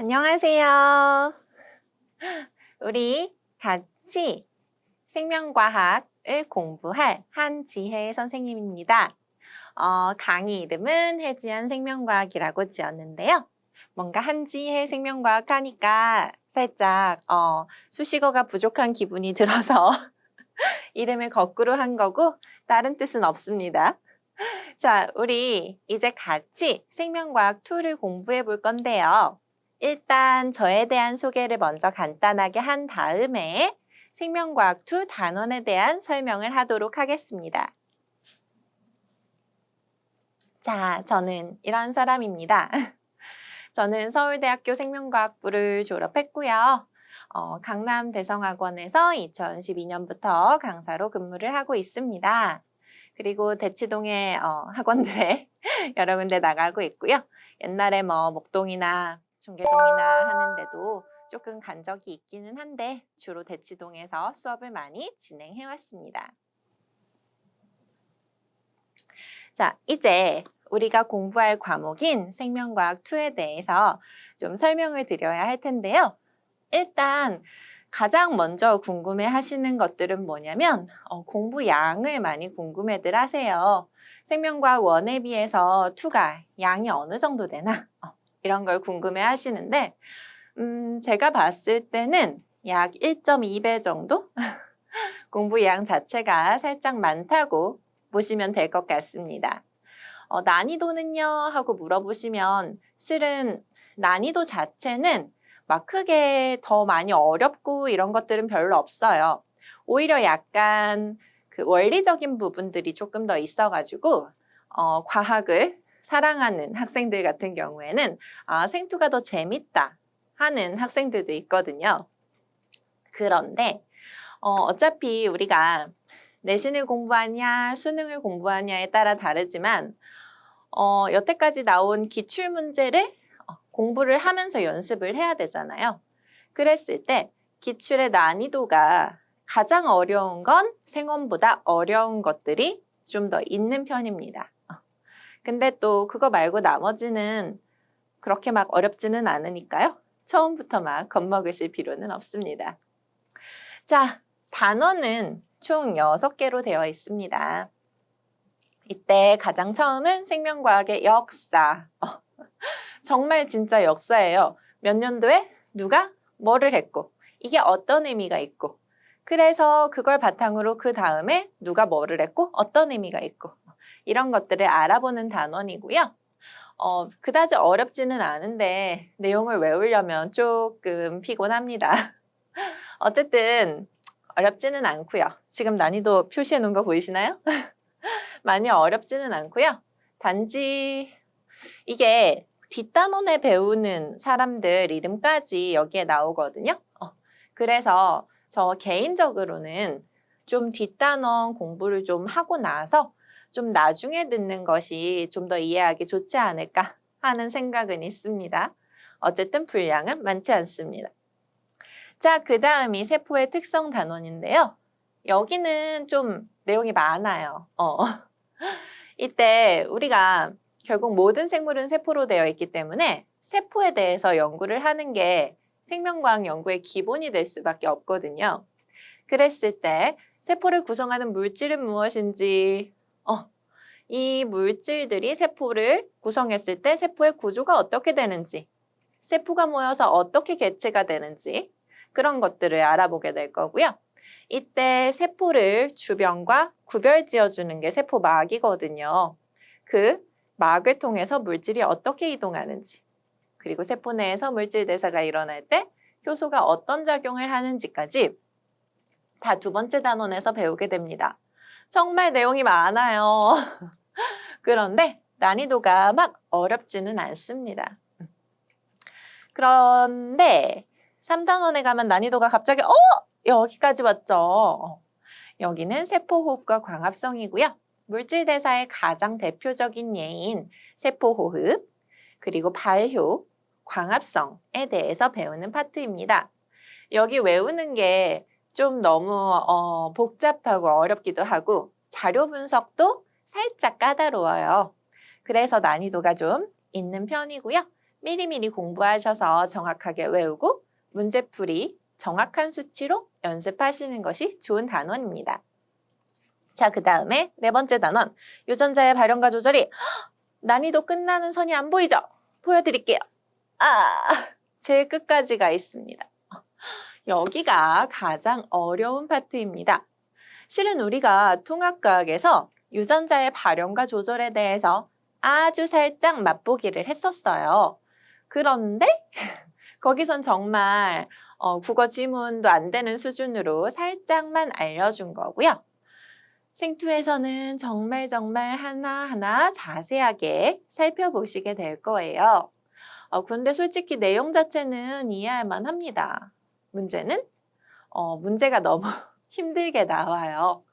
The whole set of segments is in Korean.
안녕하세요. 우리 같이 생명과학을 공부할 한지혜 선생님입니다. 어, 강의 이름은 해지한 생명과학이라고 지었는데요. 뭔가 한지혜 생명과학 하니까 살짝 어, 수식어가 부족한 기분이 들어서 이름을 거꾸로 한 거고 다른 뜻은 없습니다. 자, 우리 이제 같이 생명과학 2를 공부해 볼 건데요. 일단 저에 대한 소개를 먼저 간단하게 한 다음에 생명과학 2 단원에 대한 설명을 하도록 하겠습니다. 자, 저는 이런 사람입니다. 저는 서울대학교 생명과학부를 졸업했고요. 어, 강남 대성학원에서 2012년부터 강사로 근무를 하고 있습니다. 그리고 대치동의 어, 학원들에 여러 군데 나가고 있고요. 옛날에 뭐 목동이나 중계동이나 하는데도 조금 간 적이 있기는 한데 주로 대치동에서 수업을 많이 진행해 왔습니다. 자, 이제 우리가 공부할 과목인 생명과학 2에 대해서 좀 설명을 드려야 할 텐데요. 일단 가장 먼저 궁금해 하시는 것들은 뭐냐면 어, 공부 양을 많이 궁금해들 하세요. 생명과학 1에 비해서 2가 양이 어느 정도 되나? 어, 이런 걸 궁금해 하시는데 음, 제가 봤을 때는 약 1.2배 정도? 공부 양 자체가 살짝 많다고 보시면 될 것 같습니다. 어, 난이도는요? 하고 물어보시면 실은 난이도 자체는 막 크게 더 많이 어렵고 이런 것들은 별로 없어요. 오히려 약간 그 원리적인 부분들이 조금 더 있어가지고 어, 과학을 사랑하는 학생들 같은 경우에는 아, 생투가 더 재밌다 하는 학생들도 있거든요. 그런데 어, 어차피 우리가 내신을 공부하냐 수능을 공부하냐에 따라 다르지만 어, 여태까지 나온 기출 문제를 어, 공부를 하면서 연습을 해야 되잖아요. 그랬을 때 기출의 난이도가 가장 어려운 건 생원보다 어려운 것들이 좀 더 있는 편입니다. 어. 근데 또 그거 말고 나머지는 그렇게 막 어렵지는 않으니까요. 처음부터 막 겁먹으실 필요는 없습니다. 자, 단어는 총 6개로 되어 있습니다. 이때 가장 처음은 생명과학의 역사. 어, 정말 진짜 역사예요. 몇 년도에 누가 뭐를 했고, 이게 어떤 의미가 있고, 그래서 그걸 바탕으로 그 다음에 누가 뭐를 했고, 어떤 의미가 있고, 이런 것들을 알아보는 단원이고요. 어, 그다지 어렵지는 않은데, 내용을 외우려면 조금 피곤합니다. 어쨌든, 어렵지는 않고요. 지금 난이도 표시해 놓은 거 보이시나요? 많이 어렵지는 않고요. 단지 이게 뒷단원에 배우는 사람들 이름까지 여기에 나오거든요. 어, 그래서 저 개인적으로는 좀 뒷단원 공부를 좀 하고 나서 좀 나중에 듣는 것이 좀 더 이해하기 좋지 않을까 하는 생각은 있습니다. 어쨌든 분량은 많지 않습니다. 자, 그 다음이 세포의 특성 단원인데요. 여기는 좀 내용이 많아요. 어. 이때 우리가 결국 모든 생물은 세포로 되어 있기 때문에 세포에 대해서 연구를 하는 게 생명과학 연구의 기본이 될 수밖에 없거든요. 그랬을 때 세포를 구성하는 물질은 무엇인지, 어, 이 물질들이 세포를 구성했을 때 세포의 구조가 어떻게 되는지, 세포가 모여서 어떻게 개체가 되는지 그런 것들을 알아보게 될 거고요. 이때 세포를 주변과 구별 지어주는 게 세포막이거든요. 그 막을 통해서 물질이 어떻게 이동하는지, 그리고 세포 내에서 물질 대사가 일어날 때 효소가 어떤 작용을 하는지까지 다 두 번째 단원에서 배우게 됩니다. 정말 내용이 많아요. 그런데 난이도가 막 어렵지는 않습니다. 그런데 3단원에 가면 난이도가 갑자기 어? 여기까지 왔죠. 여기는 세포호흡과 광합성이고요. 물질 대사의 가장 대표적인 예인 세포호흡, 그리고 발효, 광합성에 대해서 배우는 파트입니다. 여기 외우는 게 좀 너무 어, 복잡하고 어렵기도 하고 자료 분석도 살짝 까다로워요. 그래서 난이도가 좀 있는 편이고요. 미리미리 공부하셔서 정확하게 외우고 문제풀이 정확한 수치로 연습하시는 것이 좋은 단원입니다. 자, 그 다음에 네 번째 단원. 유전자의 발현과 조절이 헉! 난이도 끝나는 선이 안 보이죠? 보여드릴게요. 아, 제일 끝까지 가 있습니다. 여기가 가장 어려운 파트입니다. 실은 우리가 통합과학에서 유전자의 발현과 조절에 대해서 아주 살짝 맛보기를 했었어요. 그런데 거기선 정말 어, 국어 지문도 안 되는 수준으로 살짝만 알려준 거고요. 생투에서는 정말 정말 하나하나 자세하게 살펴보시게 될 거예요. 어, 그런데 솔직히 내용 자체는 이해할 만합니다. 문제는 어, 문제가 너무 힘들게 나와요.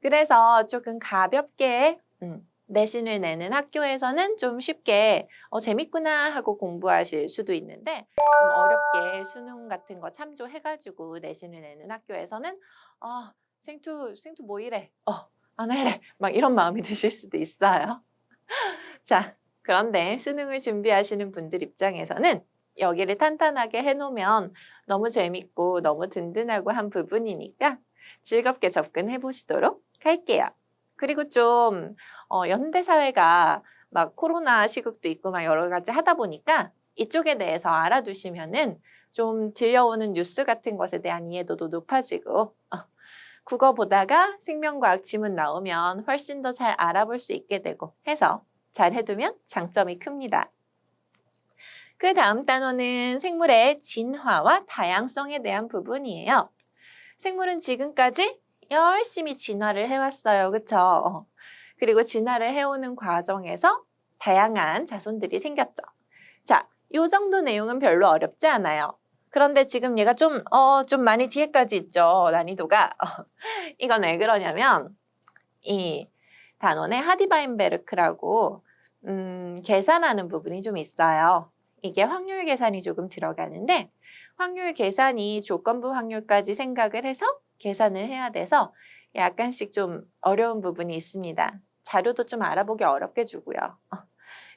그래서 조금 가볍게 음, 내신을 내는 학교에서는 좀 쉽게 어, 재밌구나 하고 공부하실 수도 있는데 좀 어렵게 수능 같은 거 참조해가지고 내신을 내는 학교에서는 어, 생투 생투 뭐 이래 어, 안 할래 막 이런 마음이 드실 수도 있어요. 자 그런데 수능을 준비하시는 분들 입장에서는 여기를 탄탄하게 해놓으면 너무 재밌고 너무 든든하고 한 부분이니까 즐겁게 접근해 보시도록 할게요. 그리고 좀 어, 현대 사회가 막 코로나 시국도 있고 막 여러 가지 하다 보니까 이쪽에 대해서 알아두시면은 좀 들려오는 뉴스 같은 것에 대한 이해도도 높아지고 어, 국어 보다가 생명과학 지문 나오면 훨씬 더 잘 알아볼 수 있게 되고 해서 잘 해두면 장점이 큽니다. 그 다음 단어는 생물의 진화와 다양성에 대한 부분이에요. 생물은 지금까지 열심히 진화를 해왔어요. 그쵸? 그리고 진화를 해오는 과정에서 다양한 자손들이 생겼죠. 자, 요 정도 내용은 별로 어렵지 않아요. 그런데 지금 얘가 좀, 어, 좀 많이 뒤에까지 있죠. 난이도가. 이건 왜 그러냐면, 이 단원의 하디바인베르크라고, 음, 계산하는 부분이 좀 있어요. 이게 확률 계산이 조금 들어가는데, 확률 계산이 조건부 확률까지 생각을 해서 계산을 해야 돼서 약간씩 좀 어려운 부분이 있습니다. 자료도 좀 알아보기 어렵게 주고요.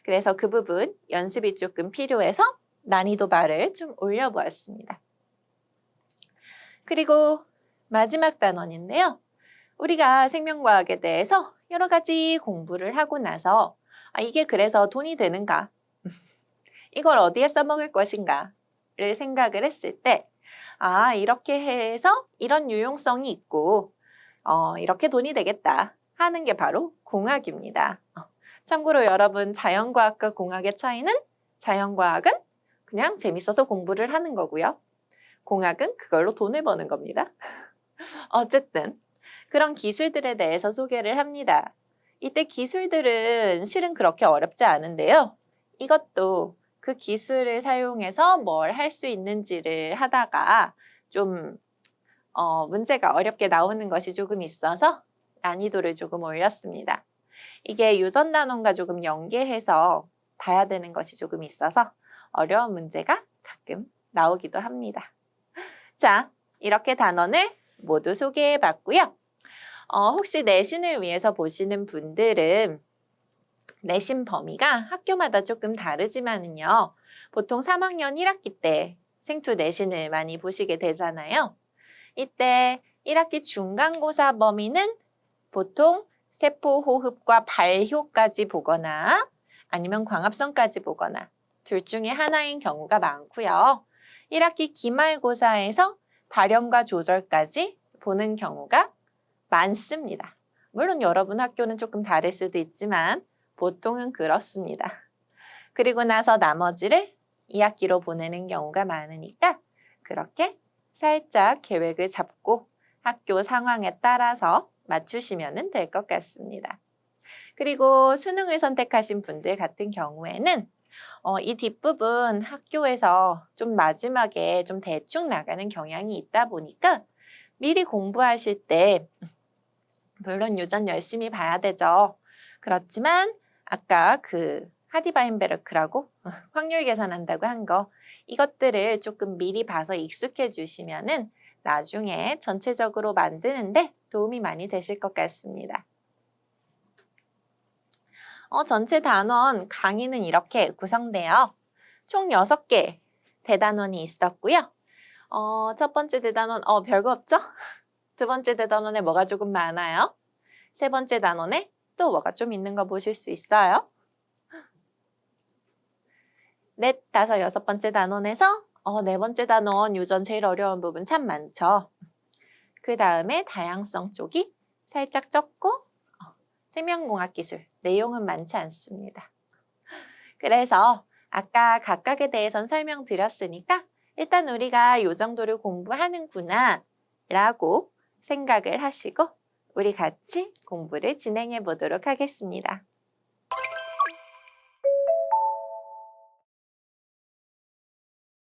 그래서 그 부분 연습이 조금 필요해서 난이도 bar을 좀 올려보았습니다. 그리고 마지막 단원인데요. 우리가 생명과학에 대해서 여러 가지 공부를 하고 나서 아, 이게 그래서 돈이 되는가? 이걸 어디에 써먹을 것인가를 생각을 했을 때 아, 이렇게 해서 이런 유용성이 있고 어, 이렇게 돈이 되겠다 하는 게 바로 공학입니다. 어, 참고로 여러분 자연과학과 공학의 차이는 자연과학은 그냥 재밌어서 공부를 하는 거고요. 공학은 그걸로 돈을 버는 겁니다. 어쨌든 그런 기술들에 대해서 소개를 합니다. 이때 기술들은 실은 그렇게 어렵지 않은데요. 이것도 그 기술을 사용해서 뭘 할 수 있는지를 하다가 좀 어, 문제가 어렵게 나오는 것이 조금 있어서 난이도를 조금 올렸습니다. 이게 유전 단원과 조금 연계해서 봐야 되는 것이 조금 있어서 어려운 문제가 가끔 나오기도 합니다. 자, 이렇게 단원을 모두 소개해 봤고요. 어, 혹시 내신을 위해서 보시는 분들은 내신 범위가 학교마다 조금 다르지만은요. 보통 3학년 1학기 때 생투 내신을 많이 보시게 되잖아요. 이때 1학기 중간고사 범위는 보통 세포 호흡과 발효까지 보거나 아니면 광합성까지 보거나 둘 중에 하나인 경우가 많고요. 1학기 기말고사에서 발현과 조절까지 보는 경우가 많습니다. 물론 여러분 학교는 조금 다를 수도 있지만 보통은 그렇습니다. 그리고 나서 나머지를 2학기로 보내는 경우가 많으니까 그렇게 살짝 계획을 잡고 학교 상황에 따라서 맞추시면 될 것 같습니다. 그리고 수능을 선택하신 분들 같은 경우에는 어, 이 뒷부분 학교에서 좀 마지막에 좀 대충 나가는 경향이 있다 보니까 미리 공부하실 때 물론 유전 열심히 봐야 되죠. 그렇지만 아까 그 하디바인베르크라고 확률 계산한다고 한 거 이것들을 조금 미리 봐서 익숙해 주시면은 나중에 전체적으로 만드는데 도움이 많이 되실 것 같습니다. 어, 전체 단원 강의는 이렇게 구성돼요. 총 6개 대단원이 있었고요. 어, 첫 번째 대단원, 어, 별거 없죠? 두 번째 대단원에 뭐가 조금 많아요? 세 번째 단원에 또 뭐가 좀 있는 거 보실 수 있어요? 넷, 다섯, 여섯 번째 단원에서 어, 네 번째 단원 유전 제일 어려운 부분 참 많죠. 그 다음에 다양성 쪽이 살짝 적고 어, 생명공학 기술 내용은 많지 않습니다. 그래서 아까 각각에 대해선 설명드렸으니까 일단 우리가 이 정도를 공부하는구나 라고 생각을 하시고 우리 같이 공부를 진행해 보도록 하겠습니다.